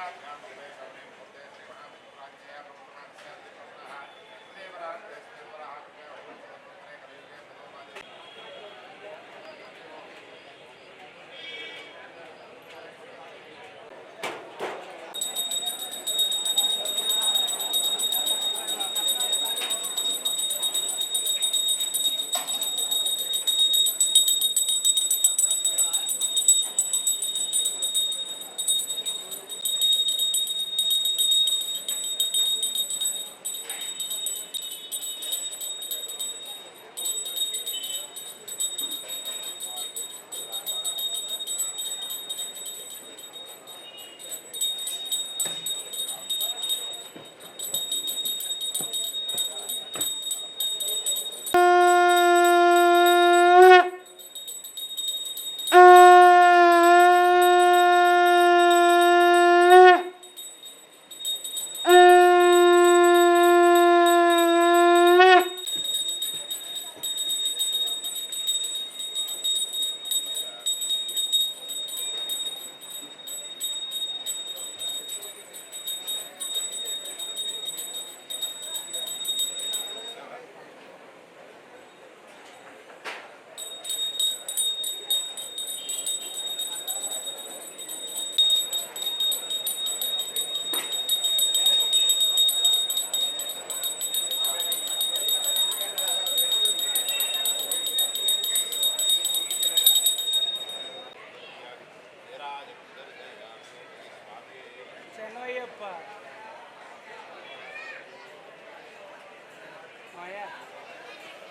Aye.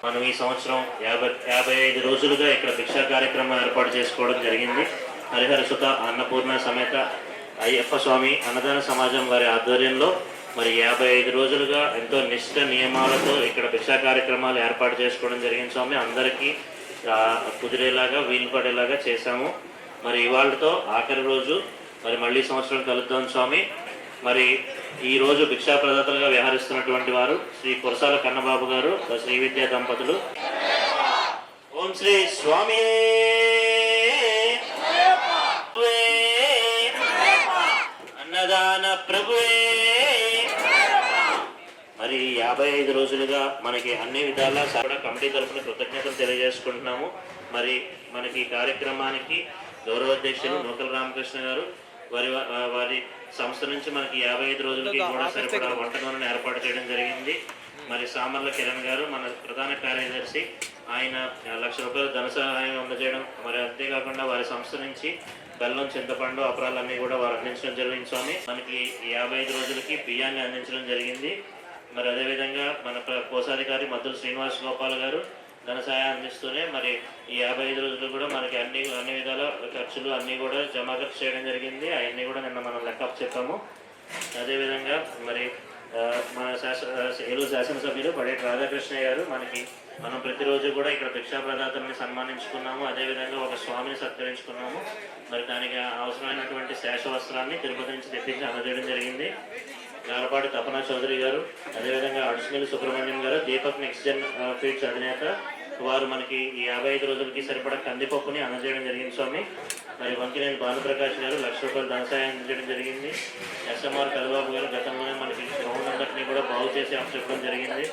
మనం ఈ సంవత్సరం యాభై యాభై ఐదు రోజులుగా ఇక్కడ భిక్షా కార్యక్రమం ఏర్పాటు చేసుకోవడం జరిగింది. హరిహర సుత అన్నపూర్ణ సమేత అయ్యప్ప స్వామి అన్నదాన సమాజం వారి ఆధ్వర్యంలో మరి యాభై ఐదు రోజులుగా ఎంతో నిష్ట నియమాలతో ఇక్కడ భిక్షా కార్యక్రమాలు ఏర్పాటు చేసుకోవడం జరిగింది స్వామి. అందరికీ కుదిరేలాగా వీలు పడేలాగా చేశాము. మరి ఇవాళతో ఆఖరి రోజు మరి మళ్ళీ సంవత్సరం కలుద్దాం స్వామి. మరి ఈ రోజు భిక్షా ప్రదాతలుగా వ్యవహరిస్తున్నటువంటి వారు శ్రీ కురసాల కన్నబాబు గారు శ్రీ విద్యా దంపతులు. ఓం శ్రీ స్వామి. అన్నదాన ప్రభువే. మరి యాభై ఐదు రోజులుగా మనకి అన్ని విధాలా కూడా కమిటీ తరఫున కృతజ్ఞతలు తెలియజేసుకుంటున్నాము. మరి మనకి ఈ కార్యక్రమానికి గౌరవ అధ్యక్షులు నూకల రామకృష్ణ గారు వారి వారి సంస్థ నుంచి మనకి యాభై ఐదు రోజులకి కూడా సరిపడా వంట నూనెను ఏర్పాటు చేయడం జరిగింది. మరి సామర్ల కిరణ్ గారు మన ప్రధాన కార్యదర్శి ఆయన లక్ష రూపాయలు ధన సహాయం అందజేయడం. మరి అంతేకాకుండా వారి సంస్థ నుంచి బెల్లం చింతపండు అపరాలు అన్ని కూడా వారు అందించడం జరిగింది స్వామి. మనకి యాభై ఐదు రోజులకి బియ్యాన్ని అందించడం జరిగింది. మరి అదేవిధంగా మన కోశాధికారి మద్దుల శ్రీనివాస్ గోపాల్ గారు ధన సహాయం అందిస్తూనే మరి ఈ యాభై ఐదు రోజులు కూడా మనకి అన్ని అన్ని విధాల ఖర్చులు అన్నీ కూడా జమా ఖర్చు చేయడం జరిగింది. అవన్నీ కూడా నిన్న మనం లెక్క చెప్పాము. అదేవిధంగా మరి మన శాసన ఏలూరు శాసనసభ్యులు పడేటి రాధాకృష్ణ గారు మనకి మనం ప్రతిరోజు కూడా ఇక్కడ భిక్షా ప్రదాతల్ని సన్మానించుకున్నాము అదేవిధంగా ఒక స్వామిని సత్కరించుకున్నాము. మరి దానికి అవసరమైనటువంటి శేషవస్త్రాన్ని తిరుపతి నుంచి తెప్పించి అందజేయడం జరిగింది. గారపాటి తపన చౌదరి గారు అదేవిధంగా అడుసుమిల్లి సుబ్రహ్మణ్యం గారు దీపక్ నెక్స్ట్ జన్ ఫీడ్స్ అధినేత వారు మనకి ఈ యాభై ఐదు రోజులకి సరిపడా కందిపప్పుని అందజేయడం జరిగింది స్వామి. మరి వంకినేని భానుప్రకాష్ గారు లక్ష రూపాయలు ధనసాయం అందజేయడం జరిగింది. ఎస్ఎంఆర్ కలబాబు గారు గతంలోనే మనకి గ్రౌండ్ అందరినీ కూడా బాగు చేసి అప్పచెప్పడం జరిగింది.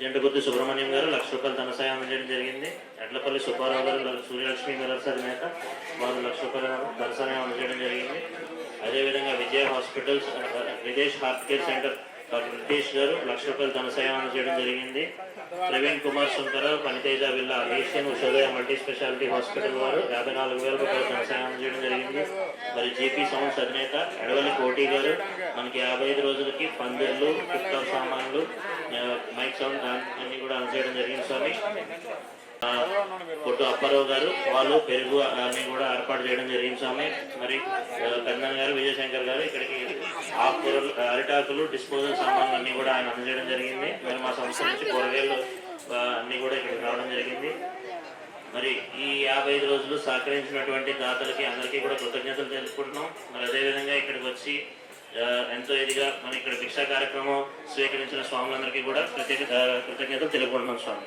జంటగుర్తి సుబ్రహ్మణ్యం గారు లక్ష రూపాయలు ధనసాయం అందజేయడం జరిగింది. ఎడ్లపల్లి సుబ్బారావు గారు సూర్యలక్ష్మి మిల్లర్స్ అధినేత వారు లక్ష రూపాయల ధనసాయం అందజేయడం జరిగింది. అదేవిధంగా విజయ హాస్పిటల్స్ ఆ, Videsh heart care centre doctor Ritesh గారు లక్ష రూపాయలు ధన సేవన చేయడం జరిగింది. Praveen Kumar Shankar Paniteja villa Asian Ushodaya multi speciality hospital వారు యాభై నాలుగు వేల రూపాయలు ధన సాయం చేయడం జరిగింది. మరి జేపీ సౌండ్స్ అధినేత ఎడవల్లి కోటి గారు మనకి యాభై ఐదు రోజులకి పందిర్లు కుక్కర్ సామాన్లు మైక్ సౌండ్ అన్ని కూడా అందజేయడం జరిగింది స్వామి. కొట్టు అప్పారావు గారు వాళ్ళు పెరుగు అన్ని కూడా ఏర్పాటు చేయడం జరిగింది స్వామి. మరి ఆ, కన్నన్ గారు విజయశంకర్ గారు ఇక్కడికి ఆకుకూరలు అరిటాకులు డిస్పోజల్ సామాన్లు అన్ని కూడా ఆయన అందజేయడం జరిగింది. మరి మా సంస్థ నుంచి కూరగాయలు అన్ని కూడా ఇక్కడికి రావడం జరిగింది. మరి ఈ యాభై ఐదు రోజులు సహకరించినటువంటి దాతలకి అందరికీ కూడా కృతజ్ఞతలు తెలుపుకుంటున్నాం. మరి అదేవిధంగా ఇక్కడికి వచ్చి ఎంతో ఇదిగా మన ఇక్కడ భిక్షా కార్యక్రమం స్వీకరించిన స్వాములందరికీ కూడా ప్రత్యేక కృతజ్ఞతలు తెలుపుకుంటున్నాం స్వామి.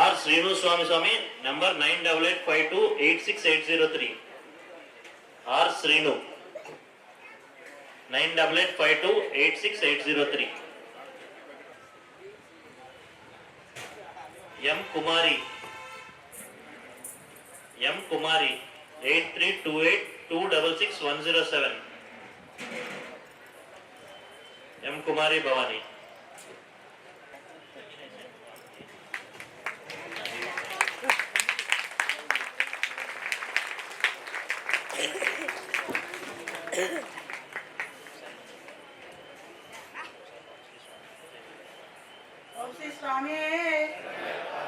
ఆర్ శ్రీను స్వామి స్వామి number nine double eight five two eight six eight zero three. R Srinu nine double eight five two eight six eight zero three. M Kumari M Kumari eight three two eight two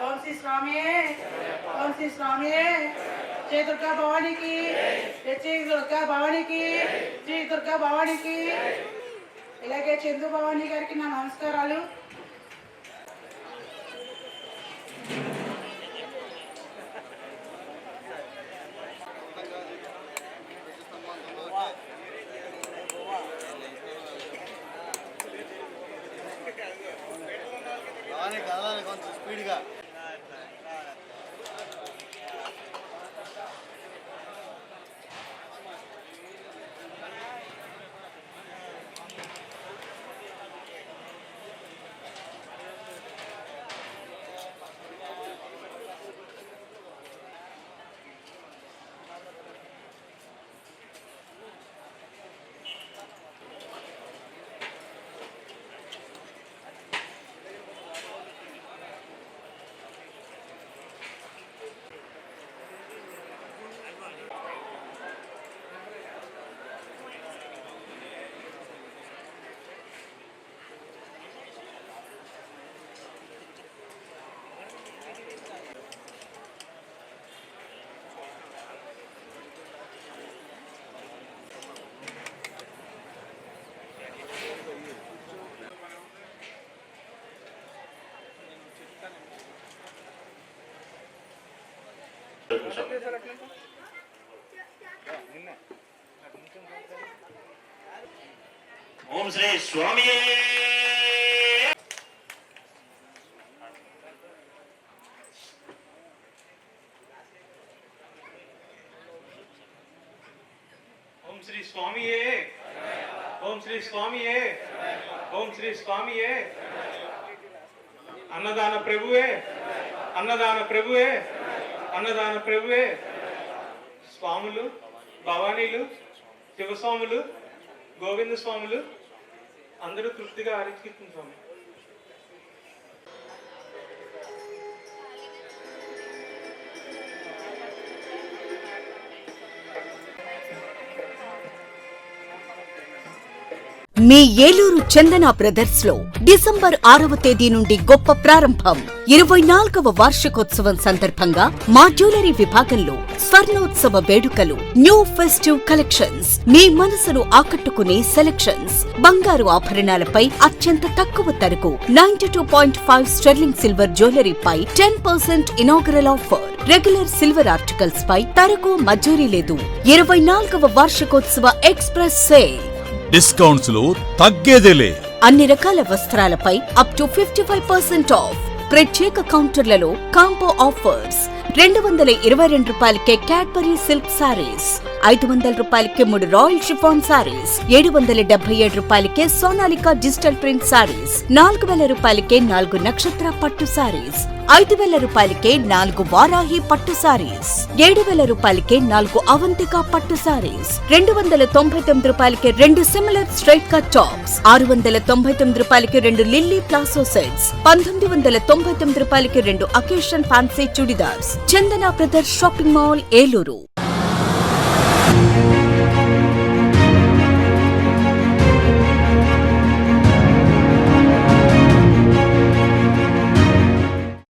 ఓం శ్రీ స్వామి. ఓం శ్రీ స్వామి. జై జయ దుర్గా భవానికి. జై దుర్గా భవానికి. శ్రీ దుర్గా భవానికి. ఇలాగే చందు భవాని గారికి నా నమస్కారాలు. ఓం శ్రీ స్వామి ఓం శ్రీ స్వామియే ఓం శ్రీ స్వామియే ఓం శ్రీ స్వామియే అన్నదాన ప్రభువే అన్నదాన ప్రభువే అన్నదాన ప్రభువే. స్వాములు భవానీలు శివస్వాములు గోవింద స్వాములు అందరూ తృప్తిగా ఆరించుకుంటుంది స్వామి మీ ఏలూరు చందన బ్రదర్స్లో డిసెంబర్ ఆరవ తేదీ నుండి గొప్ప ప్రారంభం. ఇరవై నాలుగవ వార్షికోత్సవం సందర్భంగా మా జ్యువెలరీ విభాగంలో స్వర్ణోత్సవ వేడుకలు న్యూ ఫెస్టివ్ కలెక్షన్స్ మీ మనసును ఆకట్టుకునే సెలెక్షన్స్ బంగారు ఆభరణాలపై అత్యంత తక్కువ ధరకు ninety two point five sterling silver జ్యువెలరీపై ten percent inaugural offer. Regular silver articles పై తరకు మజూరీ లేదు. ఇరవై నాలుగవ వార్షికోత్సవ ఎక్స్ప్రెస్ సేల్. డిస్కౌంట్స్లో తగ్గేదేలే. అన్ని రకాల వస్త్రాలపై up to fifty five percent off ప్రత్యేక కౌంటర్లలో కాంబో ఆఫర్స్ రెండు వందల ఇరవై రెండు రూపాయలకే క్యాడ్బరీ సిల్క్ సారీస్ ఐదు వందల రూపాయలకే మూడు రాయల్ షిఫాన్ సారీస్ ఏడు వందల డెబ్బై ఏడు రూపాయలకే సోనాలికా డిజిటల్ ప్రింట్ సారీస్ నాలుగు వేల రూపాయలకే నాలుగు నక్షత్ర పట్టు సారీస్ ఐదు వేల రూపాయలకే నాలుగు వారాహి పట్టు సారీస్ ఏడు వేల రూపాయలకే నాలుగు అవంతిక పట్టు సారీస్ రెండు వందల తొంభై తొమ్మిది రూపాయలకే రెండు సిమిలర్ స్ట్రైట్ కట్ టాప్స్ ఆరు వందల తొంభై తొమ్మిది రూపాయలకి రెండు లిల్లీ ప్లాసో సెట్స్ పంతొమ్మిది వందల తొంభై తొమ్మిది రూపాయలకి రెండు occasion fancy churidars Chandana brothers shopping mall Eluru.